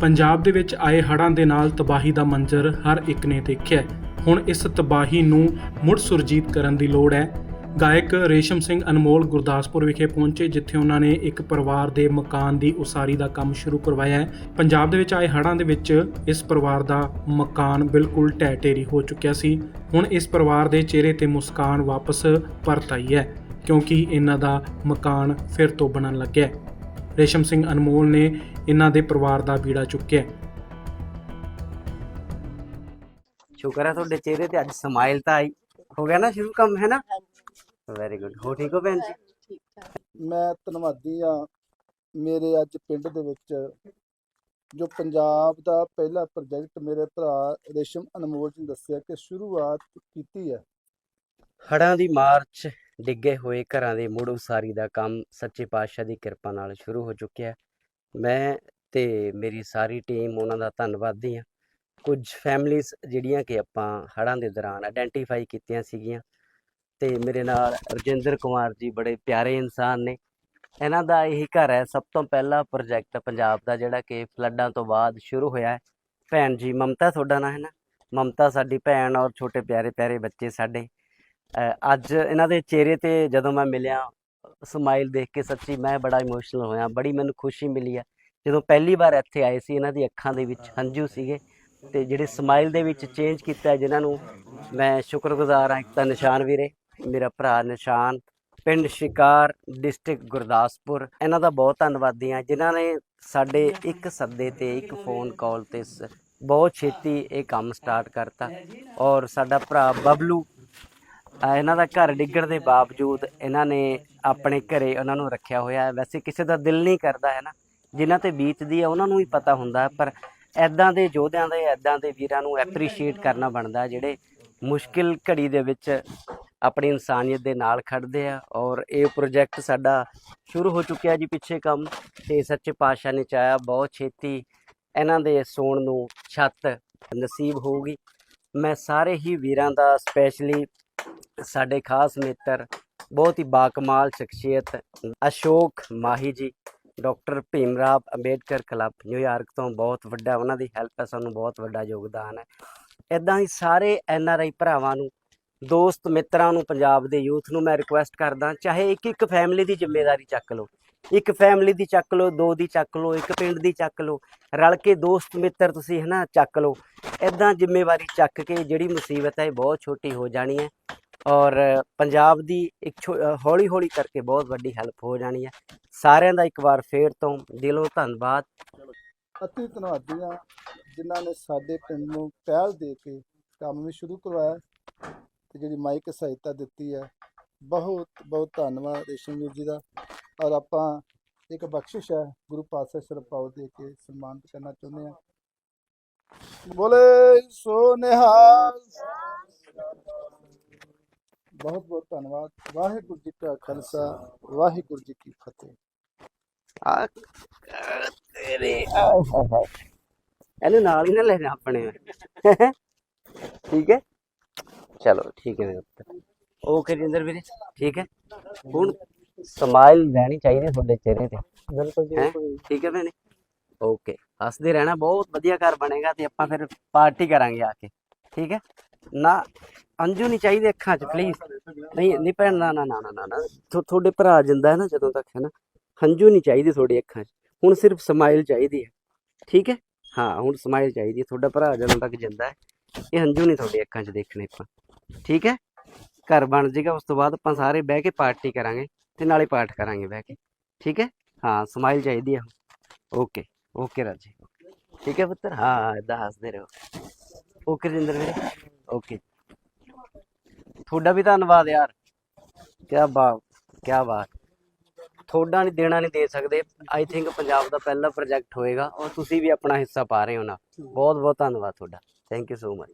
ਪੰਜਾਬ ਦੇ ਵਿੱਚ ਆਏ ਹੜ੍ਹਾਂ ਦੇ ਨਾਲ ਤਬਾਹੀ ਦਾ ਮੰਜ਼ਰ ਹਰ ਇੱਕ ਨੇ ਦੇਖਿਆ ਹੁਣ ਇਸ ਤਬਾਹੀ ਨੂੰ ਮੁੜ ਸੁਰਜੀਤ ਕਰਨ ਦੀ ਲੋੜ ਹੈ। ਗਾਇਕ ਰੇਸ਼ਮ ਸਿੰਘ ਅਨਮੋਲ ਗੁਰਦਾਸਪੁਰ ਵਿਖੇ ਪਹੁੰਚੇ, ਜਿੱਥੇ ਉਹਨਾਂ ਨੇ ਇੱਕ ਪਰਿਵਾਰ ਦੇ ਮਕਾਨ ਦੀ ਉਸਾਰੀ ਦਾ ਕੰਮ ਸ਼ੁਰੂ ਕਰਵਾਇਆ ਹੈ। ਪੰਜਾਬ ਦੇ ਵਿੱਚ ਆਏ ਹੜ੍ਹਾਂ ਦੇ ਵਿੱਚ ਇਸ ਪਰਿਵਾਰ ਦਾ ਮਕਾਨ ਬਿਲਕੁਲ ਢਹਿ ਢੇਰੀ ਹੋ ਚੁੱਕਿਆ ਸੀ। ਹੁਣ ਇਸ ਪਰਿਵਾਰ ਦੇ ਚਿਹਰੇ ਤੇ ਮੁਸਕਾਨ ਵਾਪਸ ਪਰਤ ਆਈ ਹੈ, ਕਿਉਂਕਿ ਇਹਨਾਂ ਦਾ ਮਕਾਨ ਫਿਰ ਤੋਂ ਬਣਨ ਲੱਗਿਆ ਰੇਸ਼ਮ ਸਿੰਘ ਅਨਮੋਲ ਨੇ ਇਹਨਾਂ ਦੇ ਪਰਿਵਾਰ ਦਾ ਬੀੜਾ ਚੁੱਕਿਆ। ਸ਼ੁਕਰ ਹੈ ਤੁਹਾਡੇ ਚਿਹਰੇ ਤੇ ਅੱਜ ਸਮਾਈਲ ਤਾਂ ਆਈ। ਹੋ ਗਿਆ ਨਾ ਸ਼ੁਰੂ ਕੰਮ ਹੈ ਨਾ? ਵੈਰੀ ਗੁੱਡ ਹੋ ਠੀਕ ਹੋ ਭੈਣ ਜੀ? ਮੈਂ ਧੰਨਵਾਦੀ ਆ ਮੇਰੇ ਅੱਜ ਪਿੰਡ ਦੇ ਵਿੱਚ ਜੋ ਪੰਜਾਬ ਦਾ ਪਹਿਲਾ ਪ੍ਰੋਜੈਕਟ ਮੇਰੇ ਭਰਾ ਰੇਸ਼ਮ ਅਨਮੋਲ ਜੀ ਨੇ ਦੱਸਿਆ ਕਿ ਸ਼ੁਰੂਆਤ ਕੀਤੀ ਹੈ। ਹੜਾਂ ਦੀ ਮਾਰਚ ਡਿੱਗੇ ਹੋਏ ਘਰਾਂ ਦੇ ਮੁੜ ਉਸਾਰੀ ਦਾ ਕੰਮ ਸੱਚੇ ਪਾਤਸ਼ਾਹ ਦੀ ਕਿਰਪਾ ਨਾਲ ਸ਼ੁਰੂ ਹੋ ਚੁੱਕਿਆ ਮੈਂ ਤੇ ਮੇਰੀ ਸਾਰੀ ਟੀਮ ਉਹਨਾਂ ਦਾ ਧੰਨਵਾਦੀ ਹਾਂ। ਕੁਝ ਫੈਮਲੀਆਂ ਜਿਹੜੀਆਂ ਕਿ ਆਪਾਂ ਹੜਾਂ ਦੇ ਦੌਰਾਨ ਆਇਡੈਂਟੀਫਾਈ ਕੀਤੀਆਂ ਸੀਗੀਆਂ ਤੇ ਮੇਰੇ ਨਾਲ ਰਜਿੰਦਰ ਕੁਮਾਰ ਜੀ ਬੜੇ ਪਿਆਰੇ ਇਨਸਾਨ ਨੇ। ਇਹਨਾਂ ਦਾ ਇਹੀ ਘਰ ਹੈ। ਸਭ ਤੋਂ ਪਹਿਲਾ ਪ੍ਰੋਜੈਕਟ ਪੰਜਾਬ ਦਾ ਜਿਹੜਾ ਕਿ ਫਲੱਡਾਂ ਤੋਂ ਬਾਅਦ ਸ਼ੁਰੂ ਹੋਇਆ ਹੈ। ਭੈਣ ਜੀ ਮਮਤਾ ਤੁਹਾਡਾ ਨਾਂ ਹੈ ਨਾ? ਮਮਤਾ ਸਾਡੀ ਭੈਣ ਔਰ ਛੋਟੇ ਪਿਆਰੇ ਪਿਆਰੇ ਬੱਚੇ ਸਾਡੇ। ਅੱਜ ਇਹਨਾਂ ਦੇ ਚਿਹਰੇ ਤੇ ਜਦੋਂ ਮੈਂ ਮਿਲਿਆ ਸਮਾਈਲ ਦੇਖ ਕੇ ਸੱਚੀ ਮੈਂ ਬੜਾ ਇਮੋਸ਼ਨਲ ਹੋਇਆ ਬੜੀ ਮੈਨੂੰ ਖੁਸ਼ੀ ਮਿਲੀ ਆ। ਜਦੋਂ ਪਹਿਲੀ ਵਾਰ ਇੱਥੇ ਆਏ ਸੀ ਇਹਨਾਂ ਦੀ ਅੱਖਾਂ ਦੇ ਵਿੱਚ ਹੰਝੂ ਸੀਗੇ ਤੇ ਜਿਹੜੇ ਸਮਾਈਲ ਦੇ ਵਿੱਚ ਚੇਂਜ ਕੀਤਾ ਹੈ, ਜਿਨ੍ਹਾਂ ਨੂੰ ਮੈਂ ਸ਼ੁਕਰਗੁਜ਼ਾਰ ਹਾਂ ਇੱਕ ਤਾਂ ਨਿਸ਼ਾਨ ਵੀਰੇ ਮੇਰਾ ਭਰਾ ਨਿਸ਼ਾਨ ਪਿੰਡ ਸ਼ਿਕਾਰ ਡਿਸਟ੍ਰਿਕਟ ਗੁਰਦਾਸਪੁਰ ਇਹਨਾਂ ਦਾ ਬਹੁਤ ਧੰਨਵਾਦੀ ਹਾਂ ਜਿਨ੍ਹਾਂ ਨੇ ਸਾਡੇ ਇੱਕ ਸੱਦੇ ਤੇ ਇੱਕ ਫੋਨ ਕਾਲ ਤੇ ਸ- ਬਹੁਤ ਛੇਤੀ ਇਹ ਕੰਮ ਸਟਾਰਟ ਕਰਤਾ। ਔਰ ਸਾਡਾ ਭਰਾ ਬਬਲੂ ਅਹ ਇਹਨਾਂ ਦਾ ਘਰ ਡਿੱਗਣ ਦੇ ਬਾਵਜੂਦ ਇਹਨਾਂ ਨੇ ਆਪਣੇ ਘਰੇ ਉਹਨਾਂ ਨੂੰ ਰੱਖਿਆ ਹੋਇਆ ਹੈ। ਵੈਸੇ ਕਿਸੇ ਦਾ ਦਿਲ ਨਹੀਂ ਕਰਦਾ ਹੈ ਨਾ। ਜਿਨ੍ਹਾਂ ਤੇ ਬੀਤਦੀ ਹੈ ਉਹਨਾਂ ਨੂੰ ਹੀ ਪਤਾ ਹੁੰਦਾ ਹੈ, ਪਰ ਐਦਾਂ ਦੇ ਯੋਧਿਆਂ ਦੇ ਐਦਾਂ ਦੇ ਵੀਰਾਂ ਨੂੰ ਐਪਰੀਸ਼ੀਏਟ ਕਰਨਾ ਬਣਦਾ ਹੈ, ਜਿਹੜੇ ਮੁਸ਼ਕਿਲ ਘੜੀ ਦੇ ਵਿੱਚ ਆਪਣੀ ਇਨਸਾਨੀਅਤ ਦੇ ਨਾਲ ਖੜਦੇ ਆ। ਔਰ ਇਹ ਪ੍ਰੋਜੈਕਟ ਸਾਡਾ ਸ਼ੁਰੂ ਹੋ ਚੁੱਕਿਆ ਜੀ ਪਿੱਛੇ ਕੰਮ ਤੇ ਸੱਚੇ ਪਾਤਸ਼ਾਹ ਨੇ ਚਾਹਿਆ ਬਹੁਤ ਛੇਤੀ ਇਹਨਾਂ ਦੇ ਸੌਣ ਨੂੰ ਛੱਤ ਨਸੀਬ ਹੋਊਗੀ। ਮੈਂ ਸਾਰੇ ਹੀ ਵੀਰਾਂ ਦਾ ਸਪੈਸ਼ਲੀ ਸਾਡੇ ਖਾਸ ਮਿੱਤਰ, ਬਹੁਤ ਹੀ ਬਾਕਮਾਲ ਸ਼ਖਸੀਅਤ Ashok Mahi ji, doctor Bhimrao Ambedkar club New York ਤੋਂ ਬਹੁਤ ਵੱਡਾ, ਉਹਨਾਂ ਦੀ ਹੈਲਪ ਹੈ ਸਾਨੂੰ ਬਹੁਤ ਵੱਡਾ ਯੋਗਦਾਨ ਹੈ। ਇਦਾਂ ਹੀ ਸਾਰੇ ਐਨ ਆਰ ਆਈ ਭਰਾਵਾਂ ਨੂੰ, ਦੋਸਤ ਮਿੱਤਰਾਂ ਨੂੰ, ਪੰਜਾਬ ਦੇ ਯੂਥ ਨੂੰ ਮੈਂ ਰਿਕੁਐਸਟ ਕਰਦਾ, ਚਾਹੇ ਇੱਕ ਇੱਕ ਫੈਮਿਲੀ ਦੀ ਜ਼ਿੰਮੇਵਾਰੀ ਚੱਕ ਲਓ, ਇੱਕ ਫੈਮਿਲੀ ਦੀ ਚੱਕ ਲਓ, ਦੋ ਦੀ ਚੱਕ ਲਓ, ਇੱਕ ਪਿੰਡ ਦੀ ਚੱਕ ਲਓ, ਰਲ ਕੇ ਦੋਸਤ ਮਿੱਤਰ ਤੁਸੀਂ ਹਨਾ ਚੱਕ ਲਓ। ਇਦਾਂ ਜ਼ਿੰਮੇਵਾਰੀ ਚੱਕ ਕੇ ਜਿਹੜੀ ਮੁਸੀਬਤ ਹੈ ਇਹ ਬਹੁਤ ਛੋਟੀ ਹੋ ਜਾਣੀ ਹੈ। ਔਰ ਪੰਜਾਬ ਦੀ ਇੱਕ ਹੌਲੀ ਹੌਲੀ ਕਰਕੇ ਬਹੁਤ ਵੱਡੀ ਹੈਲਪ ਹੋ ਜਾਣੀ ਹੈ। ਸਾਰਿਆਂ ਦਾ ਇੱਕ ਵਾਰ ਫੇਰ ਤੋਂ ਦਿਲੋਂ ਧੰਨਵਾਦ। ਅਤੀ ਧੰਨਵਾਦੀ ਆ ਜਿਨ੍ਹਾਂ ਨੇ ਸਾਡੇ ਪਿੰਡ ਨੂੰ ਪਹਿਲ ਦੇ ਕੇ ਕੰਮ ਵੀ ਸ਼ੁਰੂ ਕਰਵਾਇਆ ਤੇ ਜਿਹੜੀ ਮਾਈਕ ਸਹਾਇਤਾ ਦਿੱਤੀ ਹੈ। ਬਹੁਤ ਬਹੁਤ ਧੰਨਵਾਦ ਰੇਸ਼ਮ ਵੀਰ ਜੀ ਦਾ। ਔਰ ਆਪਾਂ ਇੱਕ ਬਖਸ਼ਿਸ਼ ਹੈ, ਗੁਰੂ ਪਾਤਸ਼ਾਹ ਸਰਪਾਉ ਦੇ ਕੇ ਸਨਮਾਨਿਤ ਕਰਨਾ ਚਾਹੁੰਦੇ ਹਾਂ। ਬੋਲੇ ਸੋ ਨਿਹਾਲ ਬਹੁਤ ਬਹੁਤ ਧੰਨਵਾਦ। ਵਾਹਿਗੁਰੂ ਜੀ ਕਾ ਖਾਲਸਾ ਵਾਹਿਗੁਰੂ ਜੀ ਕੀ ਫਤਿਹ। ਆ। ਤੇਰੇ। ਇਹਨੂੰ ਨਾਲ ਹੀ ਨਾ ਲੈ ਜਾ ਆਪਣੇ। ਠੀਕ ਹੈ? ਚਲੋ ਠੀਕ ਹੈ ਓਕੇ ਜਿੰਦਰ ਵੀਰੇ? ਠੀਕ ਹੈ? ਹੁਣ ਸਮਾਈਲ ਰਹਿਣੀ ਚਾਹੀਦੀ ਤੁਹਾਡੇ ਚਿਹਰੇ ਤੇ। ਬਿਲਕੁਲ ਹੈਂ? ਠੀਕ ਹੈ ਭੈਣੇ? ਓਕੇ। ਹੱਸਦੇ ਰਹਿਣਾ ਬਹੁਤ ਵਧੀਆ ਘਰ ਬਣੇਗਾ ਤੇ ਆਪਾਂ ਫਿਰ ਪਾਰਟੀ ਕਰਾਂਗੇ ਆ ਕੇ। ਠੀਕ ਹੈ? ਨਾ ਅੰਜੂ ਨਹੀਂ ਚਾਹੀਦੇ ਅੱਖਾਂ 'ਚ ਪਲੀਜ਼ ਨਹੀਂ ਨਹੀਂ ਭੈਣ, ਨਾ ਨਾ ਨਾ ਨਾ ਨਾ ਤੁਹਾਡੇ ਭਰਾ ਜਿੰਦਾ ਹੈ ਨਾ ਜਦੋਂ ਤੱਕ ਹੈ ਨਾ, ਹੰਝੂ ਨਹੀਂ ਚਾਹੀਦੇ ਤੁਹਾਡੀ ਅੱਖਾਂ 'ਚ। ਹੁਣ ਸਿਰਫ ਸਮਾਈਲ ਚਾਹੀਦੀ ਹੈ, ਠੀਕ ਹੈ? ਹਾਂ, ਹੁਣ ਸਮਾਈਲ ਚਾਹੀਦੀ ਹੈ। ਤੁਹਾਡਾ ਭਰਾ ਜਦੋਂ ਤੱਕ ਜਿੰਦਾ ਹੈ, ਇਹ ਹੰਝੂ ਨਹੀਂ ਤੁਹਾਡੀ ਅੱਖਾਂ 'ਚ ਦੇਖਣੇ ਆਪਾਂ, ਠੀਕ ਹੈ? ਘਰ ਬਣ ਜਾਏਗਾ ਉਸ ਤੋਂ ਬਾਅਦ ਆਪਾਂ ਸਾਰੇ ਬਹਿ ਕੇ ਪਾਰਟੀ ਕਰਾਂਗੇ ਤੇ ਨਾਲੇ ਪਾਠ ਕਰਾਂਗੇ ਬਹਿ ਕੇ, ਠੀਕ ਹੈ? ਹਾਂ, ਸਮਾਈਲ ਚਾਹੀਦੀ ਹੈ ਓਕੇ ਓਕੇ ਰਾਜੀ। ਠੀਕ ਹੈ ਪੁੱਤਰ? ਹਾਂ ਇਦਾਂ ਹੱਸਦੇ ਰਹੋ। ਓਕੇ ਰਜਿੰਦਰ ਵੀਰੇ। ਓਕੇ। ਤੁਹਾਡਾ ਵੀ ਧੰਨਵਾਦ ਯਾਰ। ਕਿਆ ਬਾਤ ਕਿਆ ਬਾਤ। ਤੁਹਾਡਾ ਨਹੀਂ ਦੇਣਾ ਨਹੀਂ ਦੇ ਸਕਦੇ। ਆਈ ਥਿੰਕ ਪੰਜਾਬ ਦਾ ਪਹਿਲਾ ਪ੍ਰੋਜੈਕਟ ਹੋਏਗਾ ਔਰ ਤੁਸੀਂ ਵੀ ਆਪਣਾ ਹਿੱਸਾ ਪਾ ਰਹੇ ਹੋ ਨਾ। ਬਹੁਤ ਬਹੁਤ ਧੰਨਵਾਦ ਤੁਹਾਡਾ। Thank you so much